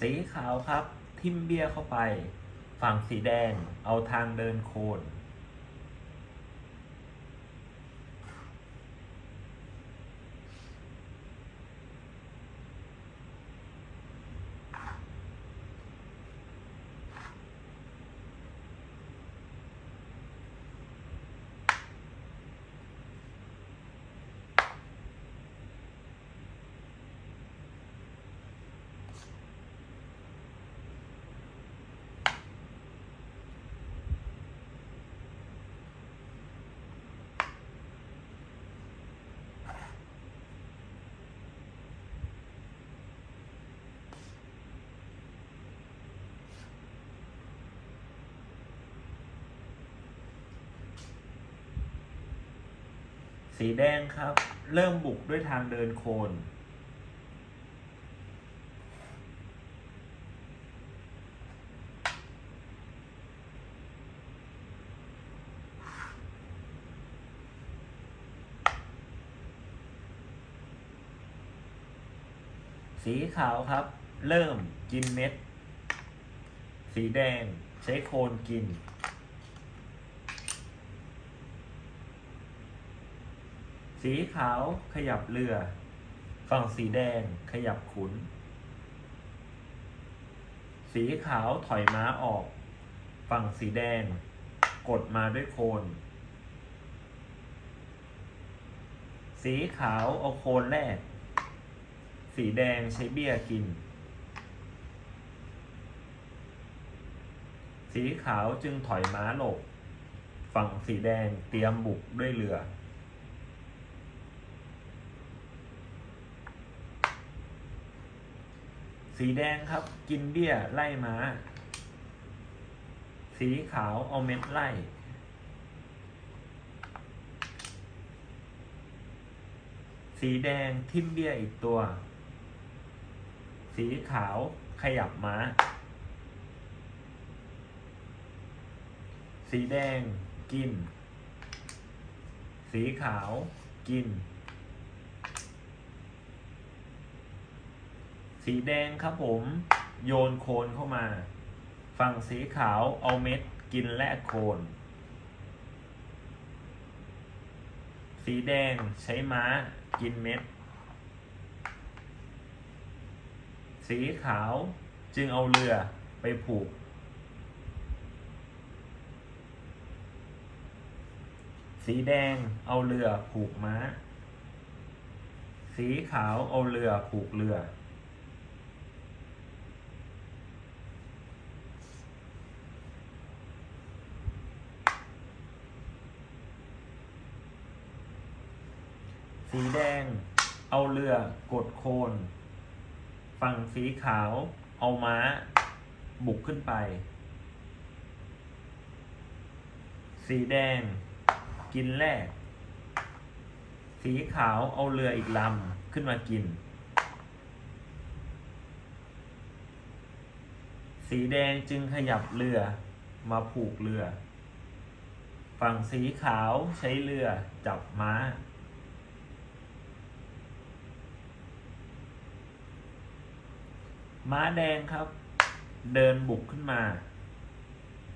สีขาวครับ ทิมเบี้ยเข้าไป ฝั่งสีแดงเอาทางเดินโคน สีแดงครับ เริ่มบุกด้วยทางเดินโคน สีขาวครับ เริ่มกินเม็ด สีแดงใช้โคนกิน สีขาวขยับเรือ ฝั่งสีแดงขยับขุน สีขาวถอยม้าออก ฝั่งสีแดง กดมาด้วยโคน สีขาวเอาโคนแรก สีแดงใช้เบี้ยกิน สีขาวจึงถอยม้าหลบ ฝั่งสีแดงเตรียมบุกด้วยเรือ สีแดงครับ กินเบี้ยไล่ม้า สีขาวเอาเม็ดไล่ สีแดงทิ่มเบี้ยอีกตัว สีขาวขยับม้า สีแดงกิน สีขาวกิน สีแดงครับผมโยนโคนเข้ามา ฝั่งสีขาวเอาเม็ดกินแลกโคน สีแดงใช้ม้ากินเม็ด สีขาวจึงเอาเรือไปผูก สีแดงเอาเรือผูกม้า สีขาวเอาเรือผูกเรือ สีแดง เอาเรือกดโคน ฝั่งสีขาว เอาม้า บุกขึ้นไป สีแดง กินแรก สีขาวเอาเรืออีกลำขึ้นมากิน สีแดงจึงขยับเรือมาผูกเรือ ฝั่งสีขาวใช้เรือจับม้า ม้าแดงครับ เดินบุกขึ้นมา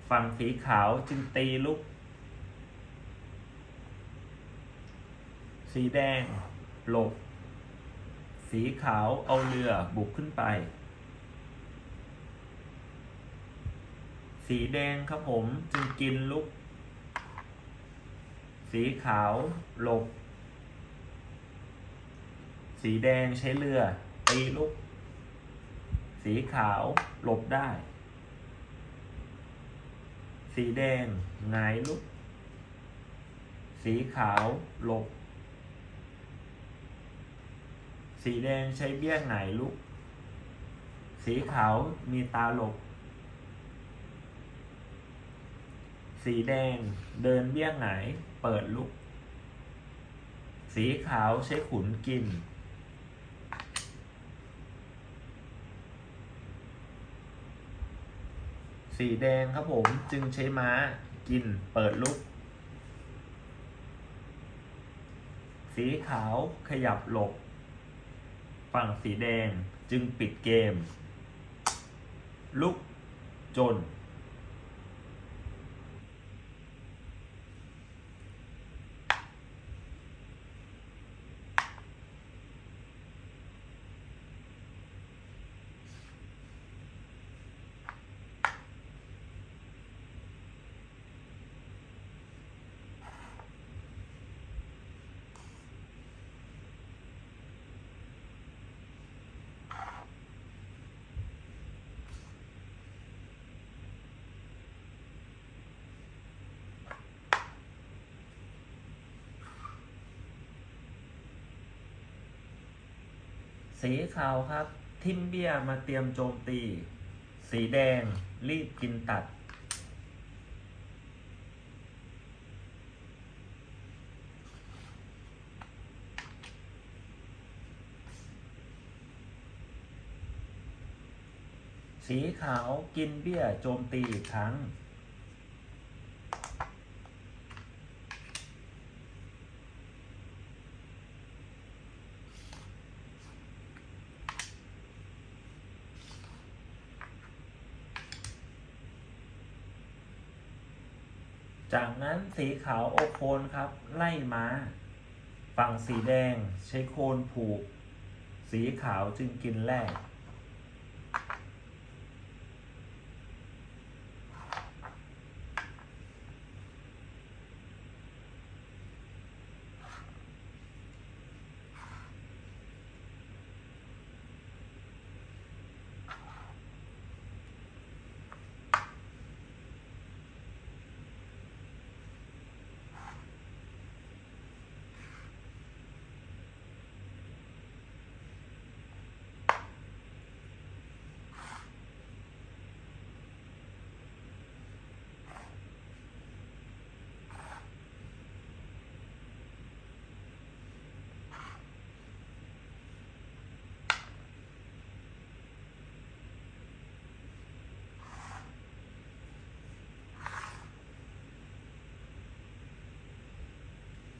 ฝั่งสีขาวจึงตีลุก สีแดงหลบ สีขาวเอาเรือบุกขึ้นไป สีแดงครับผมจึงกินลุก สีขาวหลบ สีแดงใช้เรือตีลุก สีขาวหลบได้ สีแดงหงายลุก สีขาวหลบ สีแดงใช้เบี้ยหงายลุก สีขาวมีตาหลบ สีแดงเดินเบี้ยหงายเปิดลุก สีขาวใช้ขุนกิน สีแดงครับผมจึงใช้ม้ากินเปิดลุก สีขาวขยับหลบ ฝั่งสีแดงจึงปิดเกม ลุกจน สีขาวครับ ทิมเบียมาเตรียมโจมตี สีแดงรีบกินตัด สีขาวกินเบี้ยโจมตีอีกครั้ง จากนั้นสีขาวโอโคนครับ ไล่ม้าฝั่งสีแดงใช้โคนผูก สีขาวจึงกินแรก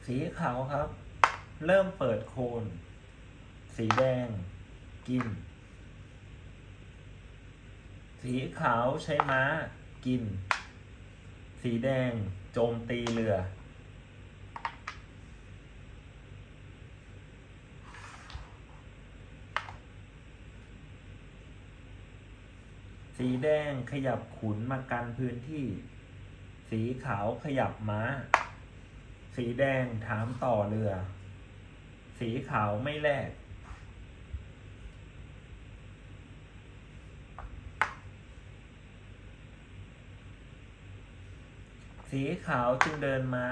สีขาวครับ เริ่มเปิดโคน สีแดง กิน สีขาวใช้ม้า กิน สีแดงโจมตีเรือ สีแดงขยับขุนมากันพื้นที่ สีขาวขยับม้า สีแดงถามต่อเรือ สีขาวไม่แลกสีขาวจึงเดินมา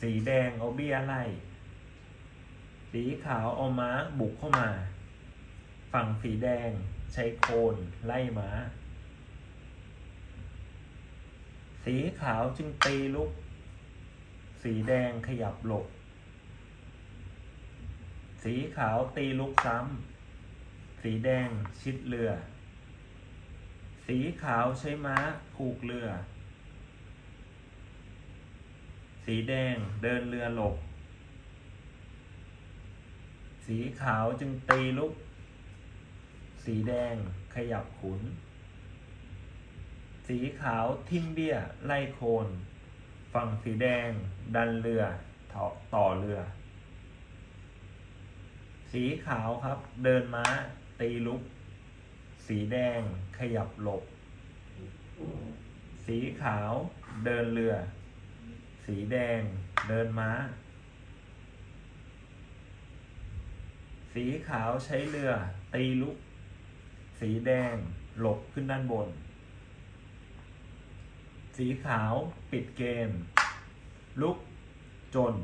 สีแดงเอาเบี้ยไล่สีขาวเอาม้าบุกเข้ามา ฝั่งสีแดงใช้โคนไล่ม้า สีขาวจึงตีลุก สีแดงขยับหลบ สีขาวตีลุกซ้ำ สีแดงชิดเรือ สีขาวใช้ม้าผูกเรือ สีแดงเดินเรือหลบ สีขาวจึงตีลุก สีแดงขยับขุน สีขาวทิ่มเบี้ยไล่โคน ฝั่งสีแดง ดันเรือถอต่อเรือ สีขาวครับ เดินม้า ตีลุก สีแดงขยับหลบ สีขาวเดินเรือ สีแดงเดินม้า สีขาวใช้เรือ ตีลุก สีแดงหลบขึ้นด้านบน สีขาวปิดเกม ลุกจน